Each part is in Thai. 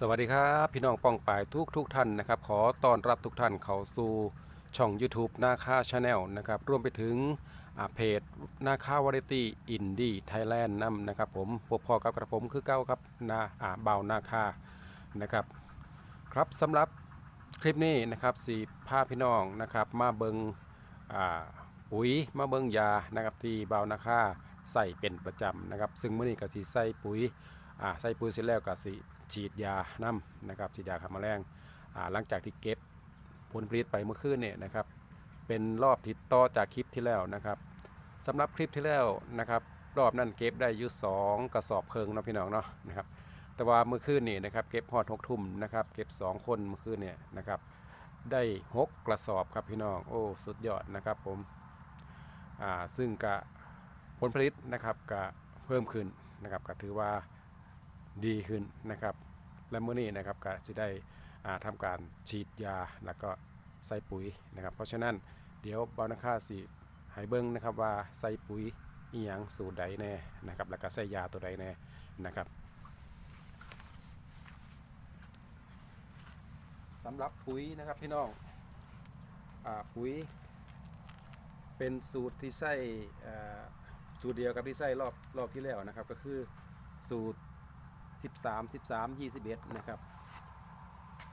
สวัสดีครับ พี่น้องป้องปายทุกทุกท่านนะครับ ขอต้อนรับทุกท่านเข้าสู่ช่อง YouTube นาคาชาแนลนะครับรวมไปถึงอ่าเพจนาคาวาไรตี้อินดี้ไทยแลนด์นำนะครับผมพบพอกับกระผมคือเก้าครับนาอ่าเบานาคานะครับ ครับสำหรับคลิปนี้นะครับสีพาพี่น้องนะครับมาเบิงอ่าปุ๋ยมาเบิงยานะครับที่เบานาคาใส่เป็นประจำนะครับ ซึ่งเมื่อนี้ก็สีใส่ปุ๋ยอ่าใส่ปุ๋ยเสร็จแล้วก็สิ ฉีดยาน้ำนะครับฉีดยาฆ่าแมลงหลังจากที่เก็บผลผลิตไปเมื่อคืนเนี่ยนะครับ เป็นรอบที่ต่อจากคลิปที่แล้วนะครับสำหรับคลิปที่แล้วนะครับ รอบนั้นเก็บได้ยู่สองกระสอบเคิงเนาะพี่น้องเนาะนะครับ แต่ว่าเมื่อคืนนี่นะครับเก็บพอดหกทุ่มนะครับ เก็บสองคนเมื่อคืนเนี่ยนะครับ ได้หกกระสอบครับพี่น้องโอ้สุดยอดนะครับผมอ่าซึ่งกะผลผลิตนะครับกะเพิ่มขึ้นนะครับก็ถือว่า ดีขึ้นนะครับ และเมื่อนี้นะครับก็จะได้อ่าทำการฉีดยาแล้วก็ใส่ปุ๋ยนะครับ เพราะฉะนั้นเดี๋ยวบานาค่าสิให้เบิ้งนะครับว่าใส่ปุ๋ยอีหยังสูตรใดแน่นะครับแล้วก็ใส่ยาตัวใดแน่นะครับสำหรับปุ๋ยนะครับพี่น้องอปุ๋ย เป็นสูตรที่ใส่สูตรเดียวกับที่ใส่รอบรอบที่แล้วนะครับ ก็คือสูตร 13 13 21 นะครับ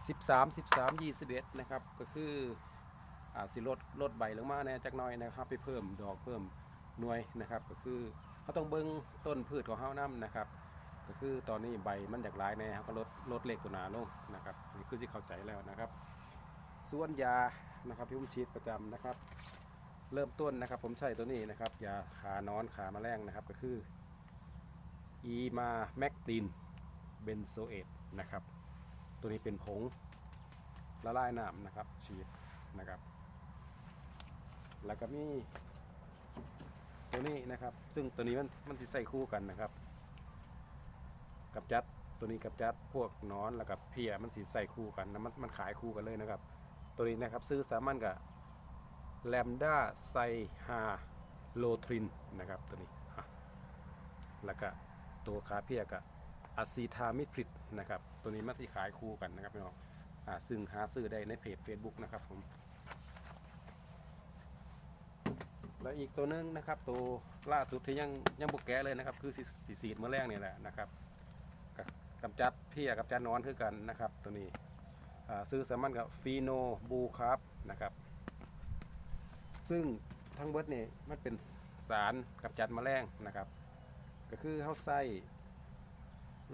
13 13 21 นะครับ ก็คืออ่าสิลดลดใบลงมาแน่จักหน่อยนะครับไปเพิ่มดอกเพิ่มหน่วยนะครับ ก็คือเขาต้องเบิ้งต้นพืชของเขานํนะครับ ก็คือตอนนี้ใบมันจากหลายแน่เขาก็ลดลดเล็กตัวหนาลงนะครับนี่คือที่เข้าใจแล้วนะครับ ส่วนยานะครับที่ผมฉีดประจำนะครับ เริ่มต้นนะครับ ผมใช้ตัวนี้นะครับยาขานอนขามแมลงนะครับก็คืออีมาแมกติน เบนโซเอตนะครับ ตัวนี้เป็นผงละลายน้ำนะครับฉีดนะครับ แล้วก็มีตัวนี้นะครับ ซึ่งตัวนี้มันมันจะใส่คู่กันนะครับ กับจัดตัวนี้กับจัดพวกนอนแล้วกับเพียมันสิใส่คู่กันนะมันมันขายคู่กันเลยนะครับ ตัวนี้นะครับซื้อสามัญกับแลมด้าไซฮาโลทรินนะครับตัวนี้แล้วก็ตัวคาเพียกับ อะซีทามิทริดนะครับ ตัวนี้มันที่ขายคู่กันนะครับพี่น้องอ่าซึ่งหาซื้อได้ในเพจ Facebook นะครับผม แล้วอีกตัวหนึงนะครับ ตัวล่าสุดที่ยังยังบุกแกะเลยนะครับ คือสีสีดเมื่อแรกนี่แหละนะครับกับกำจัดเพียกับจัดนอนคือกันนะครับ ตัวนี้ซื้อสามันกับฟีโนบูคาร์บนะครับ ซึ่งทั้งเบิร์ดนี่มันเป็นสารกำจัดมแมลงนะครับ ก็คือเขาใส่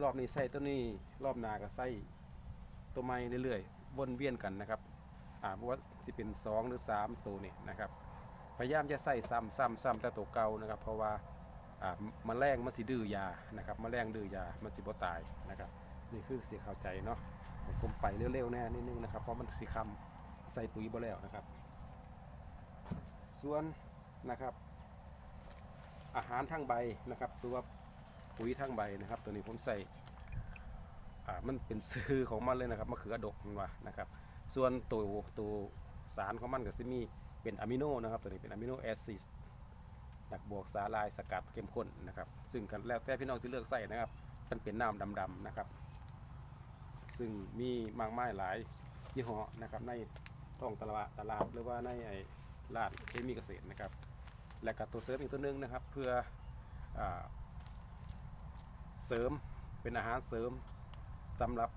รอบนี้ใส่ตัวนี้รอบหนาก็ใส่ตัวใหม่เรื่อยๆวนเวียนกันนะครับอ่าว่าสิเป็นสองหรือสามตัวนี่นะครับพยายามจะใส่ซ้ำซ้ำซ้ำแต่ตัวเก่านะครับ เพราะว่าอ่าแมลงมันสิดื้อยานะครับแมลงดื้อยามันสิบ่ตายนะครับนี่คือสิเข้าใจเนาะผมไปเร็วๆแน่นิดนึงนะครับเพราะมันสิคำใส่ปุ๋ยบ่แล้วนะครับ ส่วนนะครับ อาหารทั้งใบนะครับตัว ปุ๋ยทั้งใบนะครับ ตัวนี้ผมใส่อ่ามันเป็นซื้อของมันเลยนะครับมะเขือดกมันว่านะครับ ส่วนตัวตัวสารของมันก็จะมีเป็นอะมิโนนะครับตัวนี้เป็นอะมิโนแอซิดนักบวกสาลายสกัดเข้มข้นนะครับ ซึ่งกันแล้วแต่พี่น้องที่เลือกใส่นะครับมันเป็นน้ำดำๆนะครับ ซึ่งมีมากมายหลายยี่ห้อนะครับในท้องตลาดตลาดหรือว่าในไอ้ร้านเคมีเกษตรนะครับ และกับตัวเสริมอีกตัวหนึงนะครับ เพื่ออ เสริมเป็นอาหารเสริมสำหรับ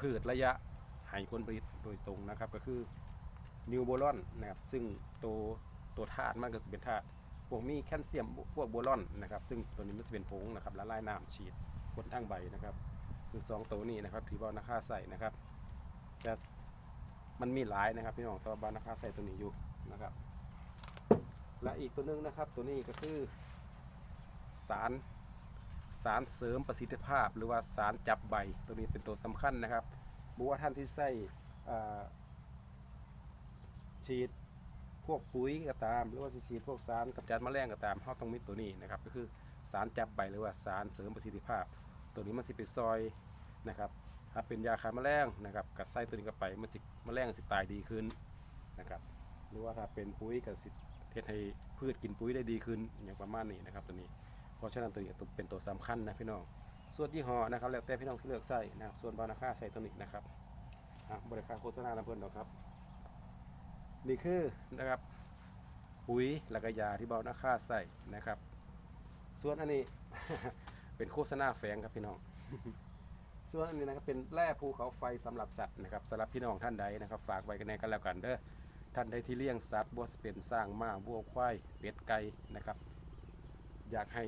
พืชระยะให้ผลผลิตโดยตรงนะครับก็คือนิวโบลอนนะครับซึ่งตัวตัวธาตุมันก็จะเป็นธาตุพวกมีแคลเซียมพวกโบลอนนะครับซึ่งตัวนี้มันจะเป็นผงนะครับละลายน้ำฉีดบนทั้งใบนะครับ คือสองตัวนี้นะครับที่ว่านาคาใส่นะครับแต่มันมีหลายนะครับพี่น้องตัวบานาคาใส่ตัวนี้อยู่นะครับ และอีกตัวนึงนะครับตัวนี้ก็คือสาร สารเสริมประสิทธิภาพ หรือว่าสารจับใบตัวนี้เป็นตัวสำคัญนะครับบอกว่าท่านที่ใส่ฉีดพวกปุ๋ยก็ตาม หรือว่าฉีดพวกสารกำจัดแมลงก็ตามเขาต้องมีตัวนี้นะครับ ก็คือสารจับใบหรือว่าสารเสริมประสิทธิภาพ ตัวนี้มันสิไปซอยนะครับถ้าเป็นยาฆ่าแมลงนะครับกัดไส้ตัวนี้เข้าไปมันสิแมลงสิตายดีขึ้นนะครับหรือว่าถ้าเป็นปุ๋ยกับสิเฮ็ดให้พืชกินปุ๋ยได้ดีขึ้นอย่างประมาณนี้นะครับตัวนี้ เพราะฉะนั้นตัวนี้เป็นตัวสำคัญนะพี่น้อง ส่วนยี่ห้อนะครับ แล้วแต่พี่น้องที่เลือกใส่นะส่วนบานาค่าใส่ตัวนี้นะครับบริการโฆษณาลำเพิ่นหรอกครับ นี่คือนะครับปุ๋ยและกยาที่บานาค่าใส่นะครับ ส่วนอันนี้เป็นโฆษณาแฝงครับพี่น้องส่วนอันนี้นะครับเป็นแร่ภูเขาไฟสำหรับสัตว์นะครับสำหรับพี่น้องท่านใดนะครับ ฝากไว้กันในกันแล้วกันเด้อท่านใดที่เลี้ยงสัตว์บัวสเป็นสร้างม้าวัวควายเป็ดไก่นะครับ อยากให้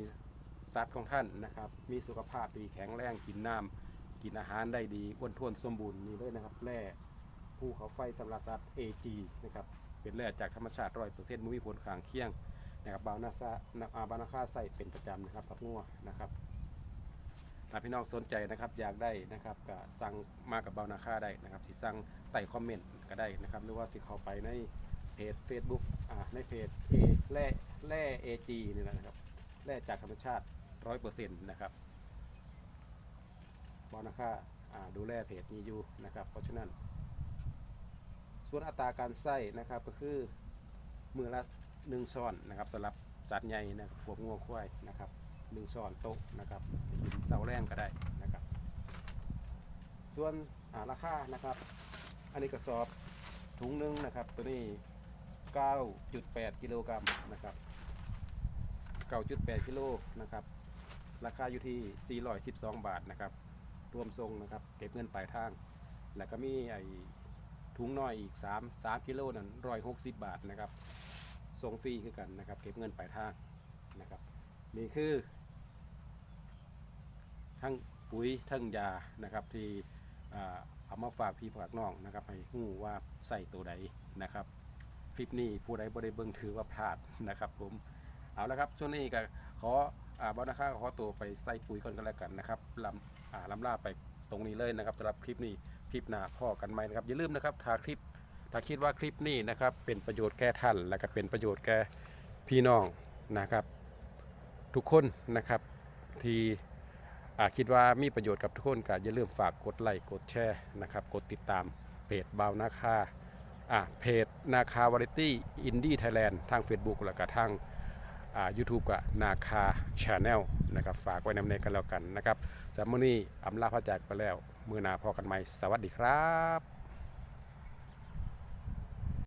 สัตว์ของท่านนะครับ มีสุขภาพดีแข็งแรงกินน้ำกินอาหารได้ดีอ้วนท้วนสมบูรณ์นี่เลยนะครับแร่ภูเขาไฟสำหรับสัตว์ AG นะครับเป็นแร่จากธรรมชาติร้อยเปอร์เซ็นต์มุ้ยผลขางเคียงนะครับบาวนาซาอาบานาคาใส่เป็นประจำนะครับผักงัวนะครับถ้าพี่น้องสนใจนะครับอยากได้นะครับก็สั่งมากับบาวนาคาได้นะครับสิสั่งใต้คอมเมนต์ก็ได้นะครับ หรือว่าสิเข้าไปในเพจ Facebook อ่าในเพจเอแร่แร่เอจีนี่แหละนะครับ แร่จากธรรมชาติร้อยเปอร์เซ็นต์นะครับบาวนาค่าอ่าดูแลเพจนี้อยู่นะครับ เพราะฉะนั้น ส่วนอัตราการใส่นะครับก็คือมือละหนึ่งช้อนนะครับสำหรับสัตว์ใหญ่นะครับพวกงัวควายนะครับหนึ่งช้อนโต๊ะนะครับกินเสาแรงก็ได้นะครับ ส่วนาราคานะครับ อันนี้กระสอบถุงหนึงนะครับ ตัวนี้ 9.8 กิโลกรัมนะครับ 9.8กิโลนะครับราคาอยู่ที่ 412 บาทนะครับรวมทรงนะครับเก็บเงินปลายทาง แล้วก็มีไอ้ถุงน้อยอีก 3 3กิโลนั่น160 บาทนะครับส่งฟรีคือกันนะครับ เก็บเงินปลายทางนะครับนี่คือ ทั้งปุ๋ยทั้งยานะครับที่เอามาฝากพี่ฝากน้องนะครับให้หู้ว่าใส่ตัวใดนะครับคลิปนี้ผู้ใดบ่ได้เบิงถือว่าพลาดนะครับผม เอาละครับช่วงนี้ก็ขออ่าบอนาค่าขอตัวไปใส่ปุ๋ยก่อนกันแล้วกันนะครับลำอ่าลำลาไปตรงนี้เลยนะครับสำหรับคลิปนี้คลิปหน้าพ่อกันไหมนะครับอย่าลืมนะครับถ้าคลิปถ้าคิดว่าคลิปนี้นะครับเป็นประโยชน์แก่ท่านและก็เป็นประโยชน์แก่พี่น้องนะครับ ทุกคนนะครับที่อ่าคิดว่ามีประโยชน์กับทุกคนก็อย่าลืมฝากกดไลค์กดแชร์นะครับกดติดตามเพจบาวนาคาอ่าเพจนาคาวาไรตี้อินดี้ไทยแลนด์ทาง Facebook แล้วก็ทาง อ่า YouTube กับนาคาชาแนลนะครับฝากไว้นำในกันแล้วกันนะครับสำหรับมื้อนี้อำลาพระจากไปแล้ว มือนาพอกันใหม่ สวัสดีครับ